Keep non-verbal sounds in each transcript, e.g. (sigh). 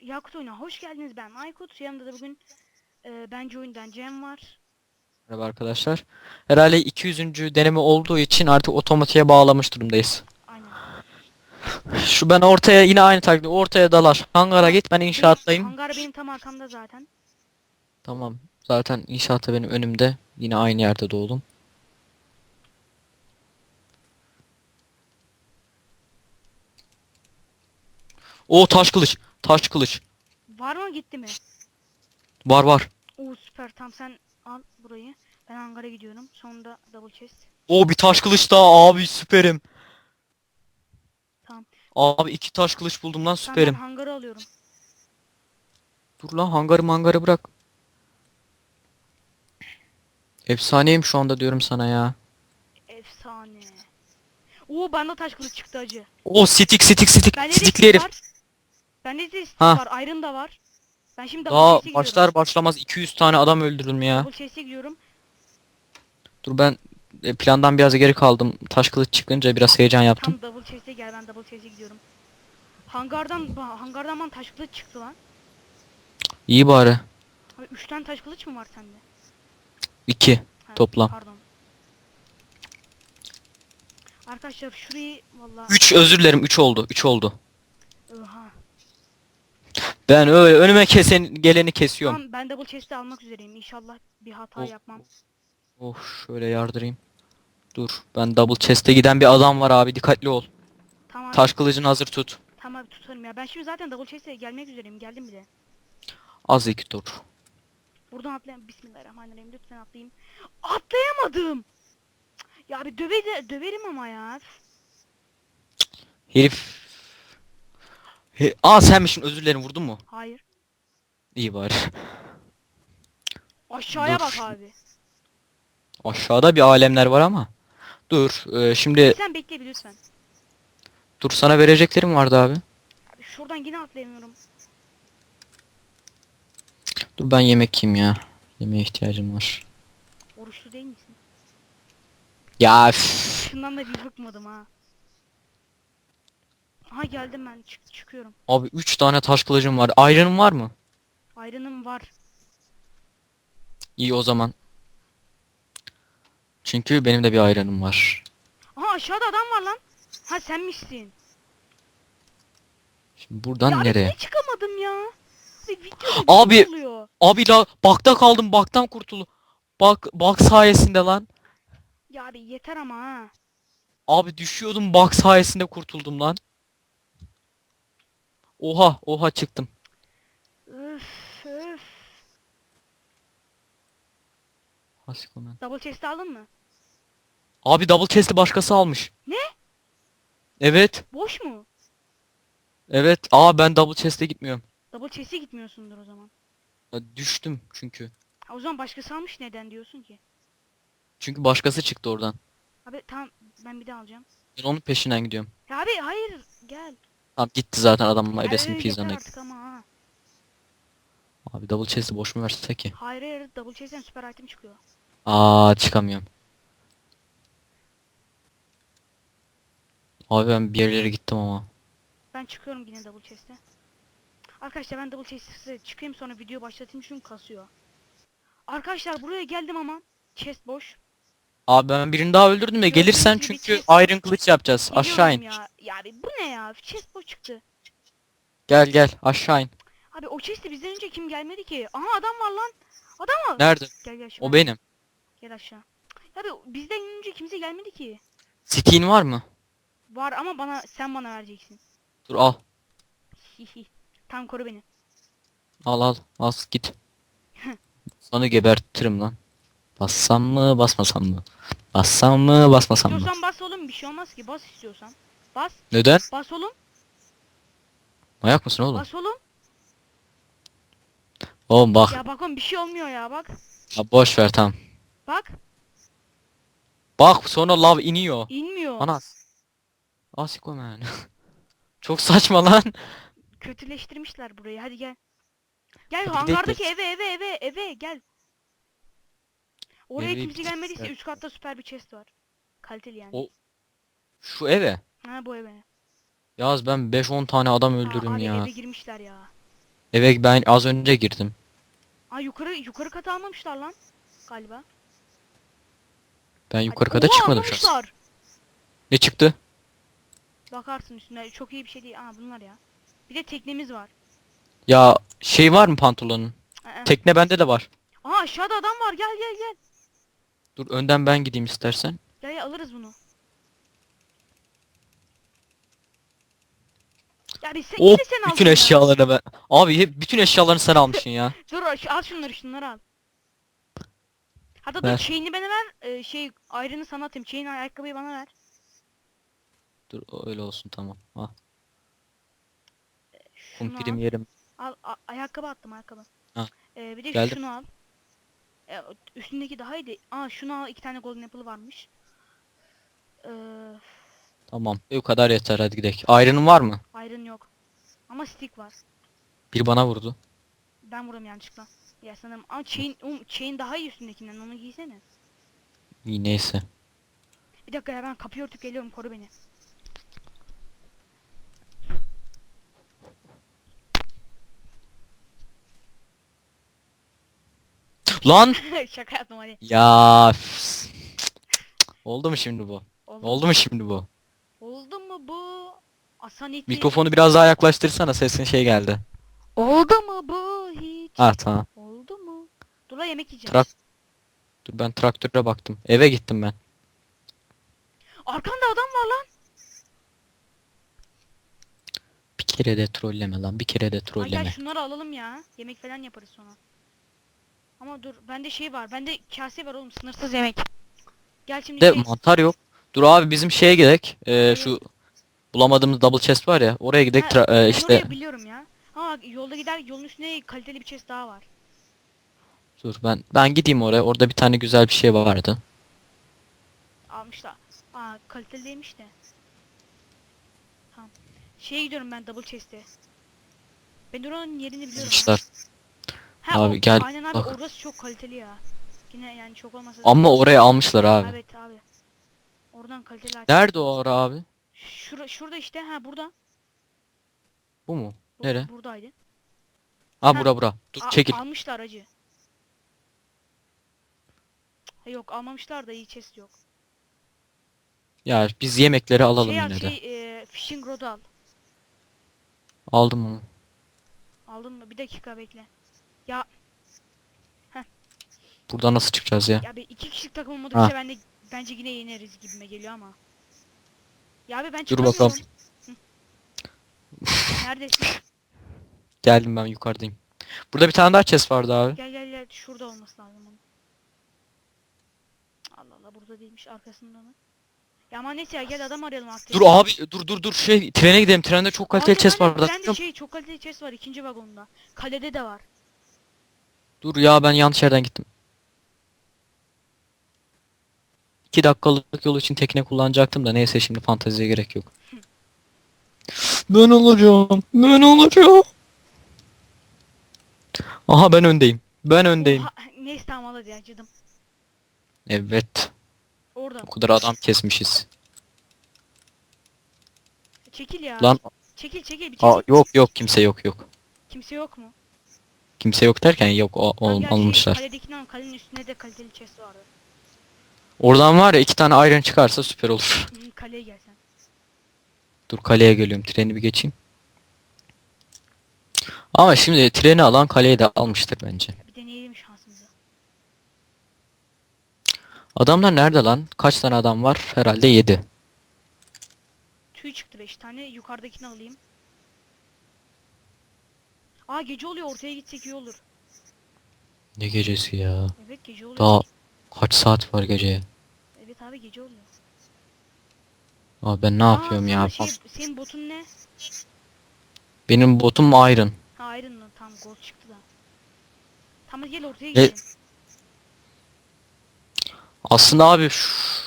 Yakut oyuna hoş geldiniz ben Aykut. Yanımda da bugün e, bence oyundan Cem var. Merhaba arkadaşlar. Herhalde 200. deneme olduğu için artık otomatiğe bağlamış durumdayız. Aynen. (laughs) Şu ben ortaya yine aynı taktik ortaya dalaş. Hangara git ben inşaattayım. Hangar benim tam arkamda zaten. Tamam. Zaten inşaatta benim önümde. Yine aynı yerde doğdum. O taş kılıç. Taş kılıç. Var mı gitti mi? Var var. Oo süper tam sen al burayı. Ben hangara gidiyorum. Sonunda double chest. O bir taş kılıç daha abi süperim. Tamam. Abi iki taş kılıç buldum lan Tamam, süperim. ben hangarı alıyorum. Dur lan hangarı mangarı bırak. Efsaneyim şu anda diyorum sana ya. Efsane. Oo bende taş kılıç çıktı acı. O sitik sitik sitik Bende de sitikli herif. var. Bende de stick Ha. var. Iron da var. Ben şimdi double Daha gidiyorum. başlar başlamaz 200 tane adam öldürdüm ya. Double chest'e gidiyorum. Dur ben e, plandan biraz geri kaldım. Taş kılıç çıkınca biraz heyecan yaptım. Tam double chest'e gel ben double chest'e gidiyorum. Hangardan ba- hangardan bana taş kılıç çıktı lan. İyi bari. Abi 3 tane taş kılıç mı var sende? 2 Ha, toplam. Pardon. Arkadaşlar şurayı valla 3 özür dilerim 3 oldu. 3 oldu. Oha. Ben öyle önüme kesen geleni kesiyorum. Tamam ben double chest'i almak üzereyim. İnşallah bir hata Of. yapmam. Oh şöyle yardırayım. Dur ben double chest'e giden bir adam var abi dikkatli ol. Tamam. Taş kılıcını hazır tut. Tamam tutarım ya. Ben şimdi zaten double chest'e gelmek üzereyim. Geldim bile. Az iki dur. Buradan atlayayım. Bismillahirrahmanirrahim. Lütfen atlayayım. Atlayamadım. Cık, Ya bir döve döverim ama ya. Herif. He, Aa senmişsin özür dilerim vurdun mu? Hayır. İyi bari. Aşağıya Dur. bak abi. Aşağıda bir alemler var ama. Dur e, şimdi Sen bekle bir lütfen. dur sana vereceklerim vardı abi. Abi şuradan yine atlayamıyorum. Dur ben yemek yiyeyim ya. Yemeğe ihtiyacım var. Oruçlu değil misin? Ya üf. Şundan da bir bıkmadım ha. Aha geldim ben. Çık çıkıyorum. Abi 3 tane taş kılıcım var. Iron'ın var mı? Ayrınım var. İyi o zaman. Çünkü benim de bir iron'ım var. Aha aşağıda adam var lan. Ha senmişsin. Şimdi buradan ya nereye? Niye çıkamadım ya? Abi videoda Abi- şey oluyor. Abi la bakta kaldım baktan kurtulu. Bak bak sayesinde lan. Ya abi yeter ama ha. Abi düşüyordum bak sayesinde kurtuldum lan. Oha oha çıktım. Öf öf. Hasikomen. Double chest aldın mı? Abi double chest'i başkası almış. Ne? Evet. Boş mu? Evet. Aa ben double chest'e gitmiyorum. Double chest'e gitmiyorsundur o zaman. Ya, düştüm çünkü. Ha, o zaman başkası almış neden diyorsun ki? Çünkü başkası çıktı oradan. Abi tamam ben bir daha alacağım. Ben onun peşinden gidiyorum. Ya abi hayır gel. Tamam gitti zaten adamla ebesini yeter artık ama ha. Abi double chest'i boş mu versek ki? Hayır hayır double chest'ten süper item çıkıyor. Aa çıkamıyorum. Abi ben bir yerlere gittim ama. Ben çıkıyorum yine double chest'e. Arkadaşlar ben double chest'e çıkayım sonra video başlatayım çünkü kasıyor. Arkadaşlar buraya geldim ama chest boş. Abi ben birini daha öldürdüm de gelirsen çünkü chest- iron kılıç yapacağız. Aşağı in. Ya. ya abi bu ne ya? Chest boş çıktı. Gel gel aşağı in. Abi o chest'e bizden önce kim gelmedi ki? Aha adam var lan. Adam mı? Nerede? Gel gel şu O benim. Gel aşağı. Abi bizden önce kimse gelmedi ki. Steam var mı? Var ama bana sen bana vereceksin. Dur al. (laughs) Tam koru beni. Al al. Al git. Sana gebertirim lan. Bassam mı basmasam mı? Bassam mı basmasam mı? İstiyorsan bas oğlum bir şey olmaz ki. Bas istiyorsan. Bas. Neden? Bas oğlum. Mayak mısın oğlum? Bas oğlum. Oğlum bak. Ya bak oğlum bir şey olmuyor ya bak. Ya boş ver tamam. Bak. Bak sonra lav iniyor. inmiyor. Anas. Asiko man. (laughs) Çok saçma lan. Kötüleştirmişler burayı. Hadi gel. Gel Hadi hangardaki eve eve eve eve gel. Oraya Nereye kimse gelmediyse ya? üst katta süper bir chest var. Kaliteli yani. O- Şu eve. Ha bu eve. Yaz ben 5-10 tane adam Aa, öldürürüm abi ya. eve girmişler ya. Eve ben az önce girdim. Aa yukarı yukarı kata almamışlar lan. Galiba. Ben yukarı kata Oha, çıkmadım almamışlar. Ne çıktı? Bakarsın üstüne çok iyi bir şey değil. Aa bunlar ya. Bir de teknemiz var. Ya şey var mı pantolonun? Aa, Tekne bende de var. Aa aşağıda adam var gel gel gel. Dur önden ben gideyim istersen. Gel gel alırız bunu. Yani sen, yine sen aldın bütün ya. eşyalarını ben. Abi hep bütün eşyalarını sen almışsın ya. (laughs) Dur al şunları şunları al. Hatta Ver. dur chain'i bana ver. Ee, şey ayrını sana atayım. Chain ayakkabıyı bana ver. Dur öyle olsun tamam. Ha, Şunu kumpirim al. yerim. Al, a- ayakkabı attım ayakkabı. Ha. Ee, bir de Geldim. şunu al. Ee, üstündeki daha iyiydi. Aa şunu al iki tane golden apple varmış. Ee, Tamam. Bu kadar yeter hadi gidelim. Ayrının var mı? iron yok. Ama stick var. Bir bana vurdu. Ben vurum yanlışlıkla. Ya sanırım. Ama chain, um, chain daha iyi üstündekinden onu giysene. İyi neyse. Bir dakika ya ben kapıyı örtüp geliyorum koru beni. Lan! (laughs) Şaka yaptım hadi. Ya. Oldu mu şimdi bu? Oldu, Oldu mu şimdi bu? Oldu mu bu? Asaneti. Mikrofonu biraz daha yaklaştırsana sesin şey geldi. Oldu mu bu hiç? Ha tamam. Oldu mu? Dur la yemek yiyeceğim. Trak Dur ben traktöre baktım. Eve gittim ben. Arkanda adam var lan. Bir kere de trolleme lan. Bir kere de Ay gel trolleme. şunları alalım ya. Yemek falan yaparız sonra. Ama dur bende şey var. Bende kase var oğlum sınırsız yemek. Gel şimdi De şey- mantar yok. Dur abi bizim şeye gidek. Ee, şu bulamadığımız double chest var ya. Oraya gidek. Ha, e, işte orayı biliyorum ya. Ama yolda gider yolun üstünde kaliteli bir chest daha var. dur ben ben gideyim oraya. Orada bir tane güzel bir şey vardı. Almışlar. Aa kaliteli değilmiş de. Tamam. Şeye gidiyorum ben double chest'e. Ben oranın yerini biliyorum. ya. Ha, Abi o- gel, Aynen abi bak. orası çok kaliteli ya. Yine yani çok olmasa da- Ama oraya almışlar abi. Evet abi. Oradan kaliteli aç. Nerede o ara abi? Şura, şurada işte ha burada. Bu mu? Bu- Nere? Buradaydı. Ha Ha, bura bura. Dur A- çekil. Almışlar acı. Ha, yok almamışlar da iyi chest yok. Ya biz yemekleri alalım şey al yine de. şey e, fishing rod al. Aldım onu. Aldın mı? Bir dakika bekle. Ya Buradan nasıl çıkacağız ya? ya bir iki kişilik takım olmadıkça ben de bence yine yeneriz gibime geliyor ama. Ya abi ben Dur bakalım. Neredesin? (laughs) Geldim ben yukarıdayım. Burada bir tane daha chest vardı abi. Gel gel gel şurada olması lazım onun. Allah Allah burada değilmiş arkasında mı? Ya ama neyse ya gel adam arayalım artık. Dur abi dur dur dur şey trene gidelim. Trende çok kaliteli Aynen, chest aynen. vardı. Trende şey çok kaliteli chest var ikinci vagonda. Kalede de var. Dur ya ben yanlış yerden gittim. 2 dakikalık yol için tekne kullanacaktım da neyse şimdi fanteziye gerek yok. Ben olacağım. Ben olacağım. Aha ben öndeyim. Ben öndeyim. Oha, (laughs) neyse tamam hadi acıdım. Evet. Orada. O kadar adam kesmişiz. Çekil ya. Lan Çekil çekil bir çekil. aa, yok yok kimse yok yok. Kimse yok mu? Kimse yok derken yok o, gel şey, almışlar. kaledekini al. Kalenin üstünde de kaliteli chest vardı. Oradan var ya iki tane iron çıkarsa süper olur. Hı, kaleye gel sen. Dur kaleye geliyorum. Treni bir geçeyim. Ama şimdi treni alan kaleyi de almıştır bence. Bir deneyelim şansımızı. Adamlar nerede lan? Kaç tane adam var? Herhalde 7. Tüy çıktı 5 tane. Yukarıdakini alayım. Aa gece oluyor ortaya gitsek iyi olur. Ne gecesi ya? Evet gece oluyor. Daha kaç saat var geceye? Evet abi gece oluyor. Abi ben ne Aa, yapıyorum ya? Şey, senin botun ne? Benim botum iron. Ha Iron Man tam gold çıktı da. Tamam gel ortaya gidelim. Aslında abi şu-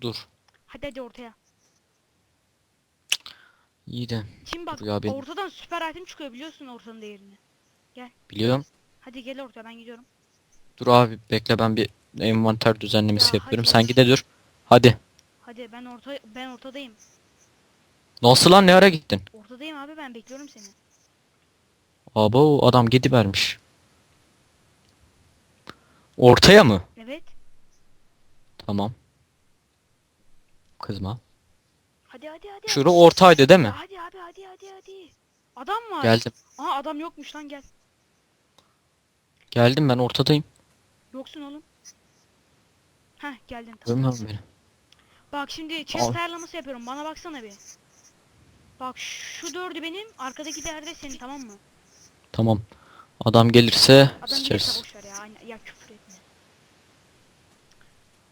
dur. Hadi hadi ortaya. İyi de Şimdi bak ya, benim- ortadan süper item çıkıyor biliyorsun ortanın değerini. biliyorum. Hadi gel ortaya ben gidiyorum. Dur abi bekle ben bir envanter düzenlemesi Ya yapıyorum. hadi. Sen gide dur. Hadi. Hadi ben orta ben ortadayım. Nasıl lan ne ara gittin? Ortadayım abi ben bekliyorum seni. Abo adam gidivermiş. Ortaya mı? Evet. Tamam. Kızma. Hadi hadi hadi. Şura ortaydı değil mi? Hadi abi hadi hadi hadi. Adam var. Geldim. Aa adam yokmuş lan gel. Geldim ben ortadayım. Yoksun oğlum. Heh geldin tamam. Görmüyor musun beni? Bak şimdi chest Al. ayarlaması yapıyorum. Bana baksana bir. Bak şu dördü benim, arkadaki değer de senin tamam mı? Tamam. Adam gelirse Adam gelirse sıçarız. ya. aynen. Ya küfür etme.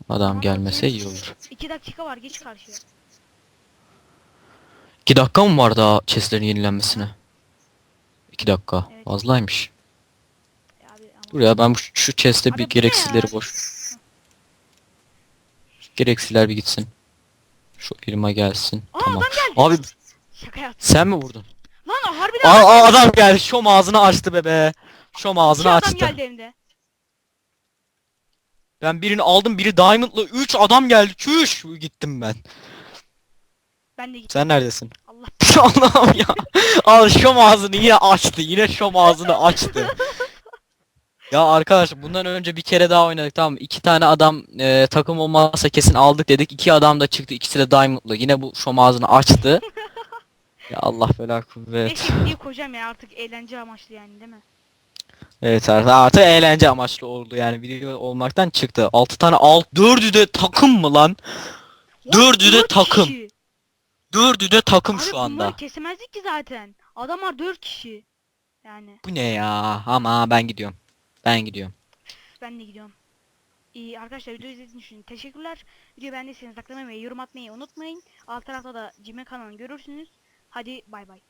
Adam Tamam, gelmese iyi olur. İki dakika var geç karşıya. 2 dakika mı var daha chestlerin yenilenmesine? 2 dakika. Evet. Fazlaymış. Ya abi ama. Dur ya ben şu chest'te Abi bir gereksizleri boş. Şu Gereksizler bir gitsin. Şu elime gelsin. Aa tamam. Abi Şaka yaptım. sen mi vurdun? Lan harbiden Aa, adam aa, adam geldi. Şom ağzını açtı bebe. Şom ağzını adam açtı. geldi hem de. Ben birini aldım. Biri Diamond'la 3 adam geldi. Çüş gittim ben. Ben de gittim. Sen neredesin? Allah. (laughs) Allah'ım ya. Al şom ağzını yine açtı. Yine şom ağzını açtı. Ya arkadaş bundan önce bir kere daha oynadık tamam? İki tane adam e, takım olmazsa kesin aldık dedik. İki adam da çıktı. İkisi de Diamond'lı. Yine bu şom ağzını açtı. ya Allah bela kuvvet. Videoyu koyacağım ya artık eğlence amaçlı yani değil mi? Evet artık, artık eğlence amaçlı oldu yani video olmaktan çıktı. 6 tane alt dördü de takım mı lan? Dördü de takım. Dördü de takım Abi şu bunları anda. kesemezdik ki zaten. Adamlar 4 kişi. Yani Bu ne ya? Ama ben gidiyorum. Ben gidiyorum. ben de gidiyorum. İyi arkadaşlar video izlediğiniz için teşekkürler. Videoyu beğendiyseniz like atmayı ve yorum atmayı unutmayın. Alt tarafta da Cime kanalını görürsünüz. Hadi bay bay.